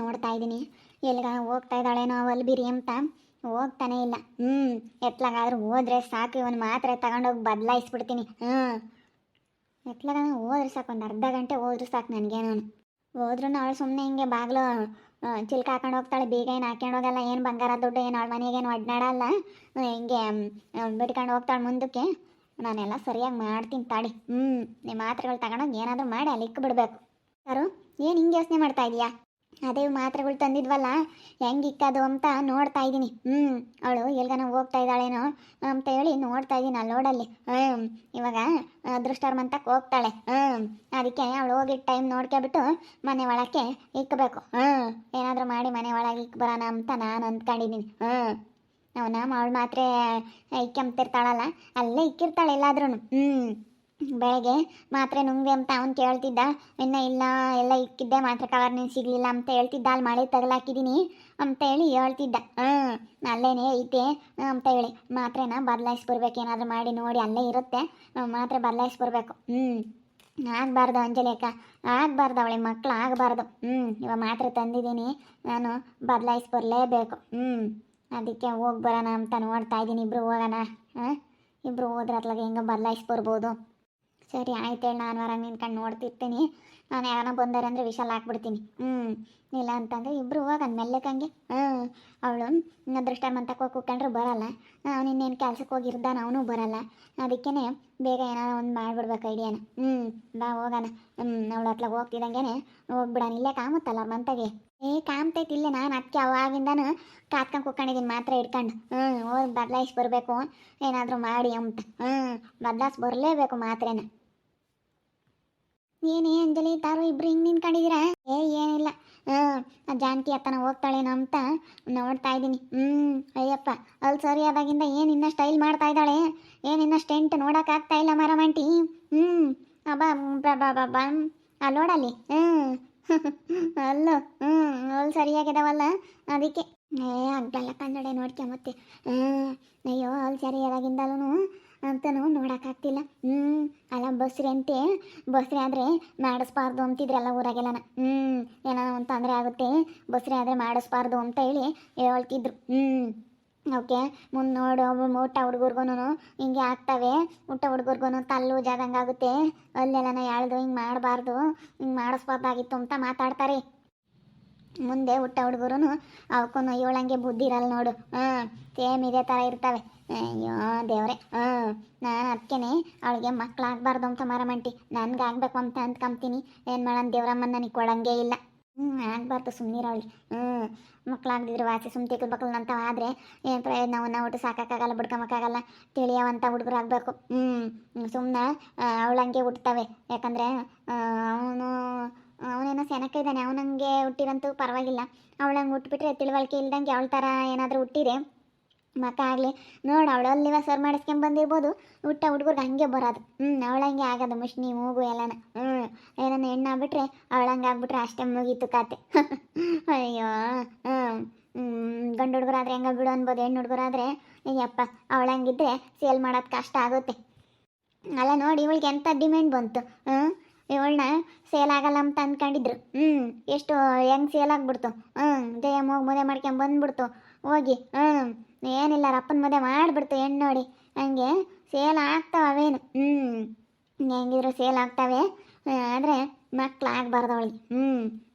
ನೋಡ್ತಾ ಇದ್ದೀನಿ. ಎಲ್ಲಿಗ ಹೋಗ್ತಾ ಇದ್ದಾಳೇನೋ ಅವಲ್ ಬಿರಿ ಅಂತ? ಹೋಗ್ತಾನೆ ಇಲ್ಲ. ಹ್ಞೂ ಎತ್ಲಾಗಾದ್ರೂ ಹೋದ್ರೆ ಸಾಕು, ಇವನು ಮಾತ್ರೆ ತಗೊಂಡೋಗಿ ಬದಲಾಯಿಸ್ಬಿಡ್ತೀನಿ. ಹ್ಞೂ ಎತ್ಲಾಗ ಹೋದ್ರೆ ಸಾಕು, ಒಂದು ಅರ್ಧ ಗಂಟೆ ಹೋದ್ರು ಸಾಕು ನನಗೇನು ಹೋದ್ರೂ ಅವಳು ಸುಮ್ಮನೆ ಹಿಂಗೆ ಬಾಗಿಲು ಚಿಲ್ಕ ಹಾಕೊಂಡು ಹೋಗ್ತಾಳೆ, ಬೀಗ ಏನು ಹಾಕೊಂಡು ಹೋಗಲ್ಲ ಏನು ಬಂಗಾರ ದುಡ್ಡು, ಏನು ಅವಳು ಮನೆಗೇನು ಒಡ್ನಾಡಲ್ಲ ಹಿಂಗೆ ಬಿಟ್ಕೊಂಡು ಹೋಗ್ತಾಳೆ ಮುಂದಕ್ಕೆ. ನಾನೆಲ್ಲ ಸರಿಯಾಗಿ ಮಾಡ್ತೀನಿ ತಾಡಿ ಹ್ಞೂ ನಿಮ್ಮ ಮಾತ್ರೆಗಳು ತಗೊಂಡೋಗಿ ಏನಾದರೂ ಮಾಡಿ ಅಲ್ಲಿ ಇಕ್ಬಿಡ್ಬೇಕು ಯಾರು ಏನು ಹಿಂಗೆ ಯೋಚನೆ ಮಾಡ್ತಾ ಇದೀಯಾ? ಅದೇ ಮಾತ್ರೆಗಳು ತಂದಿದ್ವಲ್ಲ, ಹೆಂಗೆ ಇಕ್ಕದು ಅಂತ ನೋಡ್ತಾ ಇದ್ದೀನಿ. ಹ್ಞೂ ಅವಳು ಎಲ್ಗನ ಹೋಗ್ತಾ ಇದ್ದಾಳೇನೋ ಅಂತ ಹೇಳಿ ನೋಡ್ತಾ ಇದ್ದೀನಿ ಆ ಲೋಡಲ್ಲಿ. ಹ್ಞೂ ಇವಾಗ ದೃಷ್ಟಾರ್ಮಂತಕ್ಕೆ ಹೋಗ್ತಾಳೆ. ಹ್ಞೂ ಅದಕ್ಕೆ ಅವಳು ಹೋಗಿದ್ದ ಟೈಮ್ ನೋಡ್ಕೊಬಿಟ್ಟು ಮನೆ ಒಳಕ್ಕೆ ಇಕ್ಕಬೇಕು ಹ್ಞೂ ಏನಾದರೂ ಮಾಡಿ ಮನೆ ಒಳಗೆ ಇಕ್ ಬರೋಣ ಅಂತ ನಾನು ಅಂದ್ಕೊಂಡಿದ್ದೀನಿ. ಹ್ಞೂ ಅವನ ಅವಳು ಮಾತ್ರೆ ಇಕ್ಕಂತಿರ್ತಾಳಲ್ಲ ಅಲ್ಲೇ ಇಕ್ಕಿರ್ತಾಳೆ ಎಲ್ಲಾದ್ರೂ ಹ್ಞೂ ಬೆಳಗ್ಗೆ ಮಾತ್ರೆ ನುಂಗ್ದೆ ಅಂತ ಅವ್ನು ಕೇಳ್ತಿದ್ದ. ಇನ್ನ ಇಲ್ಲ ಎಲ್ಲ ಇಕ್ಕಿದ್ದೆ ಮಾತ್ರೆ ಕವರ್ ನೀನು ಸಿಗಲಿಲ್ಲ ಅಂತ ಹೇಳ್ತಿದ್ದ. ಅಲ್ಲಿ ಮಳೆ ತಗಲಾಕಿದ್ದೀನಿ ಅಂತ ಹೇಳಿ ಹೇಳ್ತಿದ್ದ. ಹ್ಞೂ ಅಲ್ಲೇನೇ ಐತೆ ಅಂತ ಹೇಳಿ. ಮಾತ್ರೆನ ಬದಲಾಯಿಸ್ಬರ್ಬೇಕು ಏನಾದರೂ ಮಾಡಿ ನೋಡಿ ಅಲ್ಲೇ ಇರುತ್ತೆ. ಹ್ಮ್, ಮಾತ್ರೆ ಬದಲಾಯಿಸ್ಬರ್ಬೇಕು ಹ್ಞೂ ಆಗಬಾರ್ದು ಅಕ್ಕ. ಆಗಬಾರ್ದು ಅವಳಿಗೆ ಮಕ್ಕಳು ಆಗಬಾರ್ದು. ಹ್ಞೂ ಇವಾಗ ಮಾತ್ರೆ ತಂದಿದ್ದೀನಿ ನಾನು ಬದಲಾಯಿಸ್ಬರ್ಲೇಬೇಕು ಹ್ಞೂ ಅದಕ್ಕೆ ಹೋಗಿ ಬರೋಣ ಅಂತ ನೋಡ್ತಾ ಇದ್ದೀನಿ ಇಬ್ಬರು ಹೋಗೋಣ. ಹಾಂ ಇಬ್ಬರು ಹೋದ್ರೆ ಅತ್ಲಾಗ ಹೆಂಗೆ ಬದಲಾಯಿಸ್ಬರ್ಬೋದು ಸರಿ, ಆಯ್ತು ಹೇಳಿ ನಾನು ಹೊರಗೆ ನಿಂತ್ಕೊಂಡು ನೋಡ್ತಿರ್ತೀನಿ. ನಾನು ಯಾರನ್ನ ಬಂದಾರೆ ಅಂದರೆ ವಿಶಾಲ ಹಾಕ್ಬಿಡ್ತೀನಿ. ಹ್ಞೂ ಇಲ್ಲ ಅಂತಂದರೆ ಇಬ್ಬರು ಹೋಗೋಣ ಮೆಲ್ಲಕ್ಕಂಗೆ ಹ್ಞೂ ಅವಳು ದೃಷ್ಟಾಮಂತಕ್ಕೆ ಹೋಗಿ ಕೂತ್ಕೊಂಡ್ರೆ ಬರಲ್ಲ. ಇನ್ನೇನು ಕೆಲ್ಸಕ್ಕೆ ಹೋಗಿರ್ದಾನ ಅವನು ಬರಲ್ಲ. ಅದಕ್ಕೇ ಬೇಗ ಏನಾರ ಒಂದು ಮಾಡಿಬಿಡ್ಬೇಕು ಐಡಿಯಾನ. ಹ್ಞೂ ಬಾ ಹೋಗೋಣ. ಹ್ಞೂ ಅವಳು ಅತ್ಲಾಗ ಹೋಗ್ತಿದ್ದಂಗೆ ಹೋಗ್ಬಿಡೋಣ ಇಲ್ಲೇ ಕಾಮತ್ತಲ್ಲ ಅವ್ರ ಮಂತಗೆ. ಏ, ಕಾಮ್ತೈತಿ ಇಲ್ಲೇ ನಾನು ಅದಕ್ಕೆ ಅವಾಗಿಂದನು ಕಾತ್ಕೊಂಡು ಕೂತ್ಕೊಂಡಿದ್ದೀನಿ ಮಾತ್ರ ಇಟ್ಕೊಂಡು ಹ್ಞೂ ಹೋಗಿ ಬದಲಾಯಿಸಿ ಬರಬೇಕು. ಏನಾದರೂ ಮಾಡಿ ಅಂತ. ಹ್ಞೂ ಬದಲಾಯಿಸಿ ಬರಲೇಬೇಕು ಮಾತ್ರೆನ. ಏನೇ ಅಂಜಲಿ, ತಾರು ಇಬ್ರು ಹಿಂಗೆ ನಿಂತ್ಕೊಂಡಿದ್ದೀರಾ? ಏ, ಏನಿಲ್ಲ. ಹ್ಞೂ ಜಾನಕಿ ಅತ್ತನ ಹೋಗ್ತಾಳೇನೋ ಅಂತ ನೋಡ್ತಾ ಇದ್ದೀನಿ. ಹ್ಞೂ ಅಯ್ಯಪ್ಪ ಅಲ್ಲಿ ಸರಿ ಆದಾಗಿಂದ ಏನು ಇನ್ನ ಸ್ಟೈಲ್ ಮಾಡ್ತಾ ಇದ್ದಾಳೆ? ಏನು ಇನ್ನ ಸ್ಟೆಂಟ್ ನೋಡೋಕ್ಕಾಗ್ತಾ ಇಲ್ಲ ಮರಮಂಟಿ? ಹ್ಞೂ ಅಬ್ಬಾ, ಬಾ ಬಾ ಬಾ ಅಲ್ಲಿ ನೋಡಲ್ಲಿ? ಹ್ಞೂ ಅಲ್ಲೋ ಹ್ಞೂ ಅಲ್ಲಿ ಸರಿಯಾಗಿದಾವಲ್ಲ? ಅದಕ್ಕೆ. ಏ ಆಗ್ಬಲ್ಲ ಕನ್ನಡ ನೋಡ್ಕೊಂಬತ್ತೆ ಹ್ಞೂ ಅಯ್ಯೋ ಅಲ್ಲಿ ಸರಿಯಾದಾಗಿಂದಲೂ ಅಂತನೂ ನೋಡೋಕ್ಕಾಗ್ತಿಲ್ಲ. ಹ್ಞೂ ಅಲ್ಲ ಬಸ್ರಿ ಅಂತೆ. ಬಸ್ರಿ ಆದರೆ ಮಾಡಿಸ್ಬಾರ್ದು ಅಂತಿದ್ರಲ್ಲ ಊರಾಗೆಲ್ಲನ. ಹ್ಞೂ ಏನೋ ಒಂದು ತೊಂದರೆ ಆಗುತ್ತೆ. ಬಸ್ರಿ ಆದರೆ ಮಾಡಿಸ್ಬಾರ್ದು ಅಂತ ಹೇಳಿ ಹೇಳ್ತಿದ್ರು. ಹ್ಞೂ ಓಕೆ. ಮುಂದೆ ನೋಡು ಊಟ ಹುಡುಗರ್ಗೂನು ಹಿಂಗೆ ಆಗ್ತವೆ. ಊಟ ಹುಡುಗರ್ಗೂನು ತಲ್ಲು ಜಾದಂಗೆ ಆಗುತ್ತೆ ಅಲ್ಲೆಲ್ಲನ ಹೇಳ್ದು ಹಿಂಗೆ ಮಾಡಬಾರ್ದು. ಹಿಂಗೆ ಮಾಡಿಸ್ಬಾರ್ದಾಗಿತ್ತು ಅಂತ ಮಾತಾಡ್ತಾರೆ. ಮುಂದೆ ಹುಟ್ಟ ಹುಡುಗರು ಅವಕ್ಕೂ ಏಳಂಗೆ ಬುದ್ಧಿ ಇರಲ್ಲ ನೋಡು. ಹಾಂ ಸೇಮ್ ಇದೇ ಥರ ಇರ್ತವೆ. ಅಯ್ಯೋ ದೇವ್ರೆ. ಹಾಂ ನಾನು ಅದಕ್ಕೇನೆ ಅವಳಿಗೆ ಮಕ್ಕಳಾಗಬಾರ್ದು ಅಂತ ಮರಮಂಟಿ ನನ್ಗೆ ಆಗಬೇಕು ಅಂತ ಅಂದ್ಕೊಂತೀನಿ ಏನು ಮಾಡೋಣ ದೇವ್ರಮ್ಮನ ನನಗೆ ಕೊಡಂಗೆ ಇಲ್ಲ. ಹ್ಞೂ ಆಗಬಾರ್ದು ಸುಮ್ಮನಿರೋಳಿ ಹ್ಞೂ ಮಕ್ಕಳಾಗ್ದಿದ್ರು ವಾಸಿ ಸುಮ್ಮ ತಿಕ್ಕಲ್ಬೇಕಲ್ಲ ಅಂತ ಆದರೆ ಏನು ಪ್ರಯೋಜನ ಅವನ್ನ ಒಟ್ಟು ಸಾಕಾಗಲ್ಲ ಬಿಡ್ಕೊಂಬಕ್ಕಾಗಲ್ಲ ತಿಳಿಯವಂಥ ಹುಡುಗರು ಆಗಬೇಕು ಹ್ಞೂ ಸುಮ್ಮನೆ ಅವಳಂಗೆ ಹುಟ್ತವೆ. ಯಾಕಂದರೆ ಅವನು ಅವನೇನೋ ಸೆನಕ ಇದ್ದಾನೆ ಅವನಂಗೆ ಹುಟ್ಟಿರಂತೂ ಪರವಾಗಿಲ್ಲ. ಅವಳಂಗೆ ಹುಟ್ಬಿಟ್ರೆ ತಿಳುವಳಿಕೆ ಇಲ್ದಂಗೆ ಅವಳ ಥರ ಏನಾದರೂ ಹುಟ್ಟಿರೆ ಮಕ್ಕ ಆಗಲಿ, ನೋಡು, ಅವಳು ಅಲ್ಲಿವ ಸರ್ ಮಾಡಿಸ್ಕೊಂಬಂದಿರ್ಬೋದು ಹುಟ್ಟ ಹುಡುಗರ್ಗೆ ಹಂಗೆ ಬರೋದು. ಹ್ಞೂ ಅವಳಂಗೆ ಆಗೋದು ಮುಷ್ಣಿ ಮೂಗು ಎಲ್ಲನ. ಹ್ಞೂ ಏನನ್ನ ಹೆಣ್ಣು ಆಗ್ಬಿಟ್ರೆ ಅವಳಂಗೆ ಆಗ್ಬಿಟ್ರೆ ಅಷ್ಟೇ ಮುಗೀತು ಕತೆ. ಅಯ್ಯೋ ಹ್ಞೂ ಗಂಡು ಹುಡುಗರಾದ್ರೆ ಹೆಂಗೆ ಬಿಡು ಅನ್ಬೋದು, ಹೆಣ್ಣು ಹುಡುಗರಾದ್ರೆ ಅಯ್ಯಪ್ಪ ಅವಳಂಗಿದ್ರೆ ಸೇಲ್ ಮಾಡೋದು ಕಷ್ಟ ಆಗುತ್ತೆ. ಅಲ್ಲ ನೋಡಿ, ಇವಳಿಗೆ ಎಂಥ ಡಿಮ್ಯಾಂಡ್ ಬಂತು ಹ್ಞೂ ಇವಳನ್ನ ಸೇಲ್ ಆಗಲ್ಲ ಅಂತ ಅಂದ್ಕೊಂಡಿದ್ರು ಹ್ಞೂ ಎಷ್ಟು, ಹೆಂಗ್ ಸೇಲ್ ಆಗ್ಬಿಡ್ತು? ಹ್ಞೂ ಜಯ ಹೋಗಿ ಮದುವೆ ಮಾಡ್ಕೊಂಡ್ ಬಂದ್ಬಿಡ್ತು. ಹೋಗಿ ಹ್ಞೂ ಏನಿಲ್ಲ ರಪ್ಪನ ಮದುವೆ ಮಾಡಿಬಿಡ್ತು ಹೆಣ್ಣು ನೋಡಿ ಹಂಗೆ ಸೇಲ್ ಆಗ್ತಾವ ಅವೇನು. ಹ್ಞೂ ಹೆಂಗಿದ್ರು ಸೇಲ್ ಆಗ್ತವೆ. ಆದರೆ ಮಕ್ಳು ಆಗ್ಬಾರ್ದು ಅವಳಿಗೆ. ಹ್ಞೂ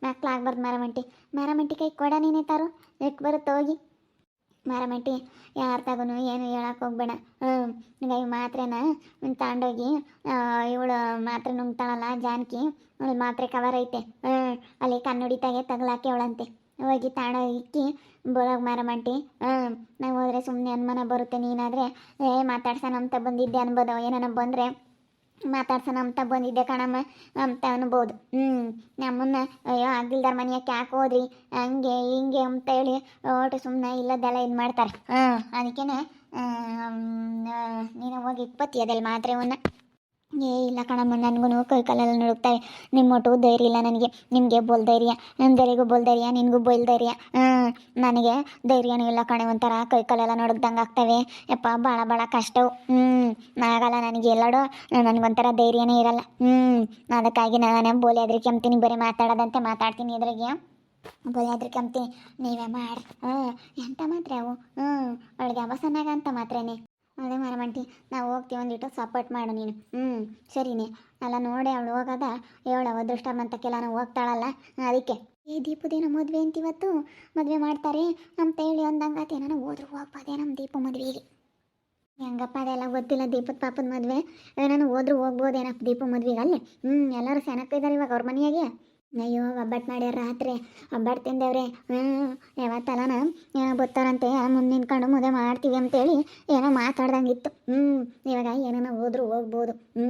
ಮಕ್ಳು ಆಗ್ಬಾರ್ದು ಮರಮಂಟಿ. ಮರಮಂಟಿ ಕೈ ಕೊಡ ನೀನೇ ತಾರು. ಎಕ್ ಬರುತ್ತೆ ಹೋಗಿ. ಮರಮಂಟಿ ಯಾರ ತಗೋನು ಏನು ಹೇಳಕ್ಕೆ ಹೋಗ್ಬೇಡ. ಹ್ಞೂ ಇವ್ ಮಾತ್ರೆನ ತಗೊಂಡೋಗಿ ಇವಳು ಮಾತ್ರೆ ನುಂಗ್ತಾಳಲ್ಲ, ಜಾನಕಿ ಅವಳು ಮಾತ್ರೆ ಕವರ್ ಐತೆ. ಹ್ಞೂ ಅಲ್ಲಿ ಕನ್ನಡಿತಾಗೆ ತಗಲಾಕೆ ಅವಳಂತೆ. ಹೋಗಿ ತಾಣ ಇಕ್ಕಿ ಬೋಳಾಗ ಮಾರಮಂಟಿ ಹ್ಞೂ ನಾವು ಹೋದ್ರೆ ಸುಮ್ಮನೆ ಅನುಮಾನ ಬರುತ್ತೆ ನೀನಾದರೆ. ಏ, ಮಾತಾಡ್ಸೋಣ ಅಂತ ಬಂದಿದ್ದೆ ಅನ್ಬೋದು. ಏನನ ಬಂದರೆ ಮಾತಾಡ್ಸೋಣ ಅಂತ ಬಂದಿದ್ದೆ ಕಣಮ್ಮ ಅಂತ ಅನ್ಬೋದು. ಹ್ಞೂ ನಮ್ಮನ್ನ, ಅಯ್ಯೋ ಆಗಿಲ್ದಾರ ಮನೆಯಕ್ಕೆ ಯಾಕೆ ಹೋದ್ರಿ? ಹಂಗೆ, ಹಿಂಗೆ ಅಂತ ಹೇಳಿ ಒಟ್ಟು ಸುಮ್ಮನೆ ಇಲ್ಲದೆಲ್ಲ ಇದು ಮಾಡ್ತಾರೆ. ಹಾಂ ಅದಕ್ಕೇನೆ ನೀನು ಹೋಗಿ ಇಪ್ಪತ್ತಿ ಅದೆಲ್ಲ ಮಾತ್ರೆವನ್ನ ಏ, ಇಲ್ಲ ಕಣಮ್ಮ, ನನಗೂ ಕೈ ಕಾಲೆಲ್ಲ ನಡುಕ್ತಾವೆ ನಿಮ್ಮ ಒಟ್ಟು ಧೈರ್ಯ ಇಲ್ಲ ನನಗೆ. ನಿಮಗೆ ಬೋಲ್ ಧೈರ್ಯ. ಧೈರ್ಯಗೂ ಬೋಲ್ ಧೈರ್ಯ, ನಿನಗೂ ಬೋಲ್ ಧೈರ್ಯ. ಹ್ಞೂ ನನಗೆ ಧೈರ್ಯನೂ ಇಲ್ಲ ಕಣೆ, ಒಂಥರ ಕೈ ಕಾಲೆಲ್ಲ ನಡುಗ್ದಂಗೆ ಆಗ್ತವೆ. ಯಪ್ಪ ಭಾಳ ಭಾಳ ಕಷ್ಟವು. ಹ್ಞೂ ಆಗಲ್ಲ ನನಗೆ ಎಲ್ಲಡೋ. ನನಗೊಂಥರ ಧೈರ್ಯನೇ ಇರಲ್ಲ. ಹ್ಞೂ ಅದಕ್ಕಾಗಿ ನಾನು ಬೋಲಿ ಅದ್ರಿಗೆ ಕೆಮ್ತೀನಿ, ಬರೀ ಮಾತಾಡೋದಂತೆ ಮಾತಾಡ್ತೀನಿ ಇದ್ರಾಗೆ ಬರೀ ಕೆಮ್ತೀನಿ. ನೀವೇ ಮಾಡಿ. ಹ್ಞೂ ಎಂಥ ಮಾತ್ರ ಅವು? ಹ್ಞೂ ಅವಳಿಗೆ ಅವಸನಾಗ ಅಂತ ಮಾತ್ರೇನೆ. ಅದೇ ಮಾರಮಂಟಿ ನಾವು ಹೋಗ್ತೀವಿ ಒಂದಿಟ್ಟು ಸಪೋರ್ಟ್ ಮಾಡು ನೀನು. ಹ್ಞೂ ಸರಿನೇ. ಅಲ್ಲ ನೋಡಿ ಅವಳು ಹೋಗದ? ಹೇಳು ಅದೃಷ್ಟ ಮಂತಕ್ಕೆಲ್ಲ ಹೋಗ್ತಾಳಲ್ಲ? ಅದಕ್ಕೆ. ಈ ದೀಪದೇನೋ ಮದುವೆ ಅಂತಿವತ್ತು ಮದುವೆ ಮಾಡ್ತಾರೆ? ಅಂತ ಹೇಳಿ ಅಂದಂಗಾತೆ ನಾನು ಹೋದ್ರು ಹೋಗ್ಬೋದೇ ನಮ್ಮ ದೀಪ ಮದುವೆಗೆ. ಹೆಂಗಪ್ಪ, ಅದೆಲ್ಲ ಗೊತ್ತಿಲ್ಲ ದೀಪದ ಪಾಪದ ಮದುವೆ. ನಾನು ಹೋದ್ರು ಹೋಗ್ಬೋದೇನಪ್ಪ ದೀಪ ಮದ್ವೆಗೆ, ಅಲ್ಲಿ? ಹ್ಞೂ ಎಲ್ಲರೂ ಸೆನಕ್ಕಿದ್ದಾರೆ ಇವಾಗ ಅವ್ರ ಮನೆಯಾಗೆ. ಅಯ್ಯೋ, ಒಬ್ಬಟ್ಟು ಮಾಡ್ಯಾರ ರಾತ್ರಿ. ಒಬ್ಬಟ್ಟು ತಿಂದೇವ್ರಿ ಹ್ಞೂ ಯಾವತ್ತಲ್ಲನ ಏನೋ ಗೊತ್ತಾರಂತೆ ಮುಂದೆ ನಿಂತ್ಕೊಂಡು ಮುದೆ ಮಾಡ್ತೀವಿ ಅಂತೇಳಿ ಏನೋ ಮಾತಾಡ್ದಂಗಿತ್ತು. ಹ್ಞೂ ಇವಾಗ ಏನೇನೋ ಹೋದ್ರು ಹೋಗ್ಬೋದು. ಹ್ಞೂ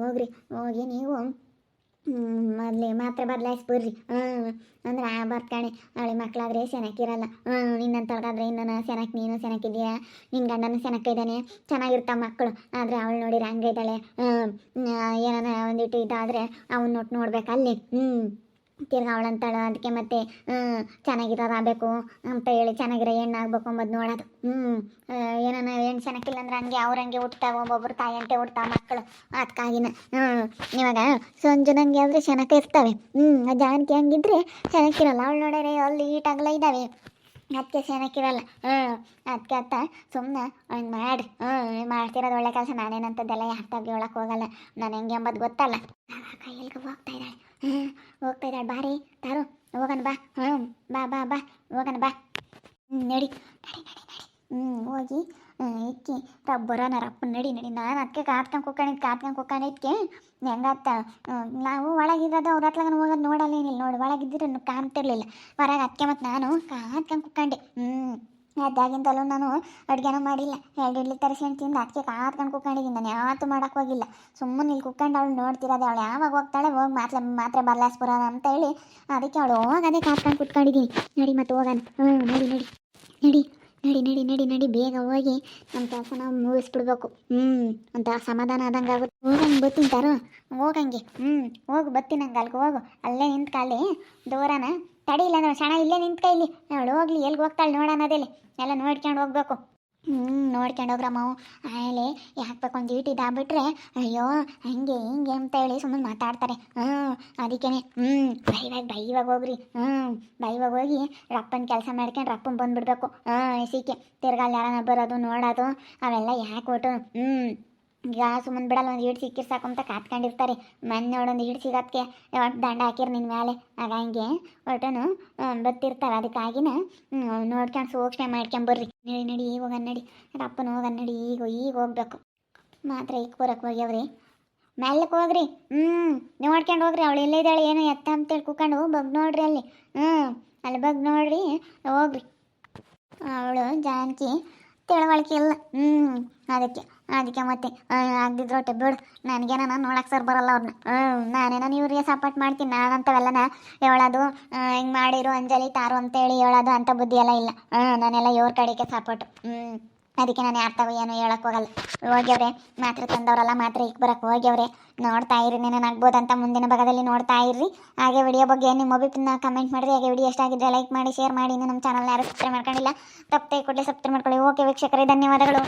ಹೋಗ್ರಿ, ಹೋಗಿ ನೀವು ಮೊದಲೇ ಮಾತ್ರ ಬದಲಾಯಿಸ್ಬಿಡ್ರಿ ಹ್ಞೂ ಅಂದ್ರೆ ಆ ಬರ್ತಾಳೆ ಅವಳಿ ಮಕ್ಕಳಾದ್ರೆ ಸೆನಕ್ಕಿರಲ್ಲ ಹ್ಞೂ ನಿನ್ನಂತವ್ರಿಗಾದ್ರೆ ಇನ್ನೂ ಸೆನಕ್ ನೀನು ಸೆನಕ್ಕಿದ್ದೀಯಾ ನಿನ್ನ ಗಂಡನ ಸೆನಕ್ಕಿದ್ದಾನೆ ಚೆನ್ನಾಗಿರ್ತಾವ ಮಕ್ಕಳು ಆದರೆ ಅವಳು ಹಂಗೆ ಹಂಗಿದ್ದಾಳೆ ಹ್ಞೂ ಏನಾನ ಒಂದಿಟ್ಟು ಇದಾದರೆ ಅವನ್ನ ನೋಟ್ ನೋಡ್ಬೇಕು ಅಲ್ಲಿ. ಹ್ಞೂ ತಿರ್ಗಿ ಅವಳಂತಾಳ ಅದಕ್ಕೆ ಮತ್ತೆ ಹ್ಞೂ ಆಗಬೇಕು ಅಂತ ಹೇಳಿ ಚೆನ್ನಾಗಿರೋ ಹೆಣ್ಣು ಆಗ್ಬೇಕು ಅಂಬದು ನೋಡೋದು ಹ್ಞೂ ಏನನ ಹೆಣ್ಣು ಚೆನ್ನಾಗಿಲ್ಲ ಅಂದ್ರೆ ಹಂಗೆ ಅವ್ರ ಹಂಗೆ ಹುಟ್ತಾವ, ಒಬ್ಬೊಬ್ರು ತಾಯಿ ಅಂತೆ ಹುಡ್ತಾವ ಮಕ್ಕಳು. ಅದಕ್ಕಾಗಿನ ಹ್ಞೂ ಇವಾಗ ಸಂಜುನಂಗೆ ಆದರೆ ಚೆನ್ನಾಗಿ ಇರ್ತವೆ. ಹ್ಞೂ ಜಾನಕಿ ಹಂಗಿದ್ರೆ ಚೆನ್ನಾಗಿರಲ್ಲ ಅವಳು ನೋಡೋರೆ ಅಲ್ಲಿ ಈಟಾಗಲ ಇದ್ದಾವೆ ಅದಕ್ಕೆ ಚೆನ್ನಾಗಿರಲ್ಲ ಹ್ಞೂ ಅದಕ್ಕೆ ಅತ್ತ ಸುಮ್ಮನೆ ಹಂಗೆ ಮಾಡಿ ಹ್ಞೂ ಮಾಡ್ತಿರೋದು ಒಳ್ಳೆ ಕೆಲಸ ನಾನೇನಂತದ್ದೆಲ್ಲ ಯಾಕೆ ಹೇಳಕ್ಕೆ ಹೋಗಲ್ಲ, ನಾನು ಹೆಂಗೆ ಎಂಬುದು ಗೊತ್ತಲ್ಲ. ಕೈಯಲ್ಗೆ ಹೋಗ್ತಾ ಇದ್ದಾಳೆ. ಹೋಗ್ತಾ ಇದ್ದಾಳೆ. ಬಾರಿ ತಾರು. ಹೋಗೋಣ, ಬಾ. ಹ್ಞೂ ಬಾ ಬಾ ಬಾ. ಹೋಗೋಣ, ಬಾ. ನಡಿ. ಹ್ಞೂ ಹೋಗಿ. ಇಕ್ಕಿ. ಬರೋಣ ರಪ್ಪ, ನಡಿ ನಡಿ. ನಾನು ಅದಕ್ಕೆ ಕಾತ್ಕೊಂಡು ಕುಕ್ಕಣಿದ್ ಕಾತ್ಕೊಂಡು ಕುಕ್ಕಣಿದ್ಕೆ ಹೆಂಗತ್ತ? ನಾವು ಒಳಗಿರೋದು ಅವ್ರ ಹತ್ಲಾಗ ಹೋಗೋದು ನೋಡಲ್ಲ ಏನಿಲ್ಲ ನೋಡಿ. ಒಳಗಿದ್ದರೆ ಕಾಣ್ತಿರ್ಲಿಲ್ಲ. ಹೊರಗೆ ಅದಕ್ಕೆ ಮತ್ತು ನಾನು ಕಾತ್ಕೊಂಡು ಕುಕ್ಕಂಡೆ ಹ್ಞೂ ಅದಾಗಿಂದಲೂ ನಾನು ಅಡುಗೆನೂ ಮಾಡಿಲ್ಲ. ಎರಡು ಇಡ್ಲಿ ತರಿಸ್ಕೊಂಡು ತಿಂದು ಅದಕ್ಕೆ ಕಾತ್ಕೊಂಡು ಕುತ್ಕೊಂಡಿದ್ದೀನಿ. ನಾನು ಯಾವತ್ತೂ ಮಾಡೋಕ್ಕೆ ಹೋಗಿಲ್ಲ. ಸುಮ್ಮನೆ ಇಲ್ಲಿ ಕುಕ್ಕೊಂಡು ಅವಳು ನೋಡ್ತಿರೋದೆ. ಅವಳು ಯಾವಾಗ ಹೋಗ್ತಾಳೆ ಹೋಗಿ ಮಾತ್ರ ಮಾತ್ರ ಬರ್ಲಾಸ್ಪುರ ಅಂತ ಹೇಳಿ ಅದಕ್ಕೆ ಅವಳು ಹೋಗೋದೇ ಕಾತ್ಕೊಂಡು ಕುತ್ಕೊಂಡಿದ್ದೀನಿ. ನಡಿ ಮತ್ತೆ ಹೋಗೋಣ. ಹ್ಞೂ ನಡಿ ನಡಿ. ನಡಿ ನಡಿ ನಡಿ ನಡಿ ನಡಿ. ಬೇಗ ಹೋಗಿ ನಮ್ಮ ಕೆಲಸ ನಾವು ಮುಗಿಸ್ಬಿಡ್ಬೇಕು. ಹ್ಞೂ ಅಂತ ಸಮಾಧಾನ ಆದಂಗೆ ಆಗುತ್ತೆ. ಹೋಗಂಗೆ ಬರ್ತೀನಿ ತಾರೋ. ಹೋಗಂಗೆ. ಹ್ಞೂ ಹೋಗು, ಬರ್ತೀನಿ ಹಂಗೆ ಅಲ್ಲಿಗೆ ಹೋಗು. ಅಲ್ಲೇ ನಿಂತ್ಕೊಳ್ಳಿ ದೂರನ ತಡಿ ಇಲ್ಲ ಅಂದ್ರೆ ಕ್ಷಣ ಇಲ್ಲೇ ನಿಂತ್ಕ ಇಲ್ಲಿ. ಅವಳು ಹೋಗ್ಲಿ ಎಲ್ಲಿಗೆ ಹೋಗ್ತಾಳೆ ನೋಡೋಣದಲ್ಲಿ ಎಲ್ಲ ನೋಡ್ಕೊಂಡು ಹೋಗ್ಬೇಕು. ಹ್ಞೂ ನೋಡ್ಕೊಂಡು ಹೋಗ್ರಮ್ಮವು ಆಮೇಲೆ ಯಾಕೆ ಒಂದು ಈಟ್ ಇದಾಗ್ಬಿಟ್ರೆ ಅಯ್ಯೋ, ಹಂಗೆ ಹಿಂಗೆ ಅಂತ ಹೇಳಿ ಸುಮ್ಮನೆ ಮಾತಾಡ್ತಾರೆ. ಹ್ಞೂ ಅದಕ್ಕೇನೆ. ಹ್ಞೂ ಬೈವಾಗ ಬೈವಾಗ ಹೋಗ್ರಿ. ಹ್ಞೂ ಬೈವಾಗ ಹೋಗಿ ರಪ್ಪನ ಕೆಲಸ ಮಾಡ್ಕೊಂಡು ರಪ್ಪನ್ ಬಂದುಬಿಡ್ಬೇಕು. ಹಾಂ ಸಿಕ್ಕೆ ತಿರ್ಗಾಲ್ ಯಾರನ್ನ ಬರೋದು ನೋಡೋದು, ಅವೆಲ್ಲ ಯಾಕೆ ಒಟ್ಟು? ಹ್ಞೂ ಈಗ ಸುಮ್ಮನೆ ಬಿಡಲ್ಲ, ಒಂದು ಹಿಡ್ ಸಿಕ್ಕಿರ್ ಸಾಕು ಅಂತ ಕಾತ್ಕೊಂಡಿರ್ತಾರೆ. ಮೊನ್ನೆ ನೋಡೊಂದು ಹಿಡ್ ಸಿಗೋದಕ್ಕೆ ಒಟ್ಟು ದಂಡ ಹಾಕಿರ್ ನಿನ್ನ ಮೇಲೆ ಆಗ ಹಂಗೆ ಒಟ್ಟನು ಬತ್ತಿರ್ತಾರೆ ಅದಕ್ಕಾಗಿನ ನೋಡ್ಕೊಂಡು ಸೂಕ್ಷ್ಮ ಮಾಡ್ಕೊಂಬರ್ರಿ ನಡಿ ನಡಿ, ಈಗ ಹೋಗನ್ ನಡಿ. ಅಪ್ಪನ ಹೋಗನ್ ನಡಿ. ಈಗ ಈಗ ಹೋಗ್ಬೇಕು. ಮಾತ್ರ ಈಗ ಬರಕ್ಕೆ ಹೋಗ್ಯಾವ್ರಿ. ಮೆಲ್ಲಕ್ಕೆ ಹೋಗ್ರಿ. ಹ್ಞೂ ನೋಡ್ಕೊಂಡು ಹೋಗ್ರಿ. ಅವಳು ಎಲ್ಲಿದ್ದಾಳೆ ಏನೋ ಎತ್ತ ಅಂತೇಳಿ ಕೂಕೊಂಡು ಬಗ್ ನೋಡ್ರಿ ಅಲ್ಲಿ. ಹ್ಞೂ ಅಲ್ಲಿ ಬಗ್ ನೋಡ್ರಿ, ಹೋಗ್ರಿ. ಅವಳು ಜಾನಕಿ ತಿಳುವಳಿಕೆ ಇಲ್ಲ. ಹ್ಞೂ ಅದಕ್ಕೆ ಅದಕ್ಕೆ ಮತ್ತೆ ಆಗದಿದ್ರು ಒಟ್ಟೆ ಬಿಡು. ನನಗೇನ ನಾನು ನೋಡಕ್ಕೆ ಸರ್ ಬರಲ್ಲ ಅವ್ರನ್ನ ಹ್ಞೂ ನಾನೇನೋ ಇವ್ರಿಗೆ ಸಪೋರ್ಟ್ ಮಾಡ್ತೀನಿ. ನಾನಂತವೆಲ್ಲನ ಹೇಳೋದು ಹಿಂಗೆ ಮಾಡಿರು ಅಂಜಲಿ ತಾರು ಅಂತೇಳಿ ಹೇಳೋದು ಅಂತ ಬುದ್ಧಿ ಎಲ್ಲ ಇಲ್ಲ. ಹ್ಞೂ ನಾನೆಲ್ಲ ಇವ್ರ ಕಡೆಗೆ ಸಪೋರ್ಟ್ ಹ್ಞೂ ಅದಕ್ಕೆ ನಾನು ಯಾರ್ತಾವ ಏನು ಹೇಳಕ್ ಹೋಗಲ್ಲ. ಹೋಗ್ಯವ್ರೆ, ಮಾತ್ರ ತಂದವರಲ್ಲ, ಮಾತ್ರ ಈಗ ಬರಕ್ ಹೋಗ್ಯವ್ರೆ. ನೋಡ್ತಾ ಇರಿ ನಾನು ಆಗ್ಬೋದಂತ ಮುಂದಿನ ಭಾಗದಲ್ಲಿ ನೋಡ್ತಾ ಇರ್ರಿ. ಹಾಗೆ ವಿಡಿಯೋ ಬಗ್ಗೆ ನಿಮ್ಮ ಮೊಬೈಲ್ ಕಮೆಂಟ್ ಮಾಡಿರಿ. ಹಾಗೆ ವಿಡಿಯೋ ಎಷ್ಟಾಗಿದ್ರೆ ಲೈಕ್ ಮಾಡಿ ಶೇರ್ ಮಾಡಿ. ಇನ್ನು ನಮ್ಮ ಚಾನಲ್ ಯಾರು ಸಬ್ಸ್ಕ್ರೈಬ್ ಮಾಡ್ಕೊಂಡಿಲ್ಲ, ತಪ್ಪದೆ ಕೊಡಲಿ ಸಬ್ಸ್ಕ್ರೈಬ್ ಮಾಡ್ಕೊಳ್ಳಿ. ಓಕೆ ವೀಕ್ಷಕರೇ, ಧನ್ಯವಾದಗಳು.